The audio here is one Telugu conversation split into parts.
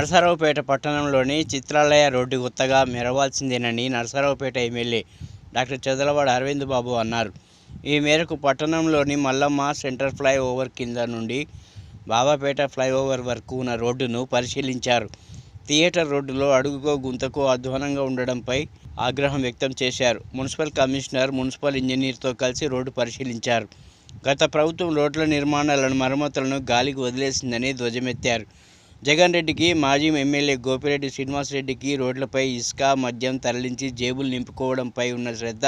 నరసరావుపేట పట్టణంలోని చిత్రాలయ రోడ్డు కొత్తగా మెరవాల్సిందేనని నరసరావుపేట ఎమ్మెల్యే డాక్టర్ చదలవాడ అరవింద్ బాబు అన్నారు. ఈ మేరకు పట్టణంలోని మల్లమ్మ సెంటర్ ఫ్లైఓవర్ కింద నుండి బాబాపేట ఫ్లైఓవర్ వరకు ఉన్న రోడ్డును పరిశీలించారు. థియేటర్ రోడ్డులో అడుగుకో గుంతకో అధ్వానంగా ఉండడంపై ఆగ్రహం వ్యక్తం చేశారు. మున్సిపల్ కమిషనర్ మున్సిపల్ ఇంజనీర్తో కలిసి రోడ్డు పరిశీలించారు. గత ప్రభుత్వం రోడ్ల నిర్మాణాలను మరమ్మతులను గాలికి వదిలేసిందని ధ్వజమెత్తారు. జగన్ రెడ్డికి మాజీ ఎమ్మెల్యే గోపిరెడ్డి శ్రీనివాసరెడ్డికి రోడ్లపై ఇసుక మద్యం తరలించి జేబులు నింపుకోవడంపై ఉన్న శ్రద్ధ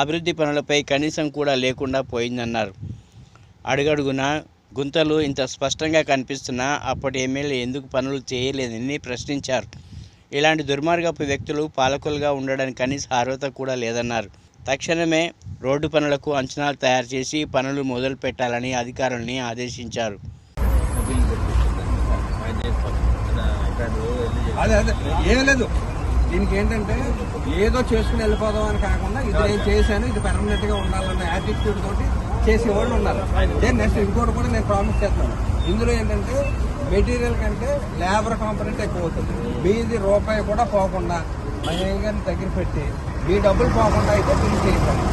అభివృద్ధి పనులపై కనీసం కూడా లేకుండా పోయిందన్నారు. అడుగడుగున గుంతలు ఇంత స్పష్టంగా కనిపిస్తున్నా అప్పటి ఎమ్మెల్యే ఎందుకు పనులు చేయలేదని ప్రశ్నించారు. ఇలాంటి దుర్మార్గపు వ్యక్తులు పాలకులుగా ఉండడానికి కనీస అర్హత కూడా లేదన్నారు. తక్షణమే రోడ్డు పనులకు అంచనాలు తయారు చేసి పనులు మొదలు పెట్టాలని అధికారుల్ని ఆదేశించారు. అదే అదే. ఏం లేదు. దీనికి ఏంటంటే ఏదో చేసుకుని వెళ్ళిపోదాం అని కాకుండా ఇది నేను చేశాను ఇది పెర్మనెంట్గా ఉండాలన్న యాటిట్యూడ్ తోటి చేసేవాళ్ళు ఉన్నారు. నేను నెక్స్ట్ ఇంకోటి కూడా నేను ప్రామిస్ చేస్తాను. ఇందులో ఏంటంటే మెటీరియల్ కంటే లేబర్ కాంపనెంట్ ఎక్కువ అవుతుంది. మీది రూపాయి కూడా పోకుండా మహేష్ గారిని దగ్గర పెట్టి మీ డబ్బులు పోకుండా అయితే మీరు చేయించాలి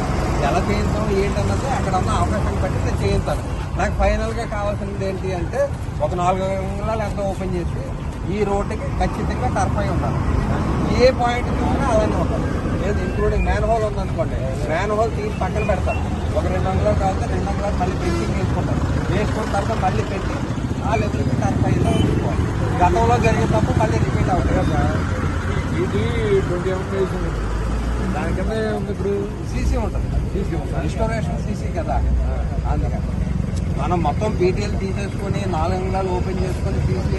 ఎలా చేయించాం ఏంటన్నది అక్కడ ఉన్న అవకాశం బట్టి నేను చేయించాలి నాకు ఫైనల్గా కావాల్సింది ఏంటి అంటే ఒక నాలుగు అంగుళాలు ఎంత ఓపెన్ చేసి ఈ రోడ్డుకి ఖచ్చితంగా టర్ఫ్ అయి ఉండాలి. ఏ పాయింట్ చూసినా అలానే ఉండాలి లేదు ఇంక్లూడింగ్ మ్యాన్ హోల్ ఉందనుకోండి మ్యాన్ హోల్ తీసి పక్కన పెడతారు. ఒక రెండు అంగుళాలు కావాలి రెండు అంగుళాలు మళ్ళీ పెంచింగ్ వేసుకుంటారు. వేసుకున్న తర్వాత మళ్ళీ పెట్టి ఆ లెవెల్కి టర్ఫ్ అయిందో ఉంచుకోవాలి గతంలో జరిగిన తప్పు మళ్ళీ రిపీట్ అవుతుంది ఇది ట్వంటీ దానికన్నా ఉంది ఇప్పుడు? సీసీ ఉంటుంది. సీసీ ఉంటుంది. రిస్టోరేషన్ సీసీ కదా. అందుకని మనం మొత్తం పీటీఎల్ తీసేసుకొని నాలుగు అంగుళాలు ఓపెన్ చేసుకొని సీసీ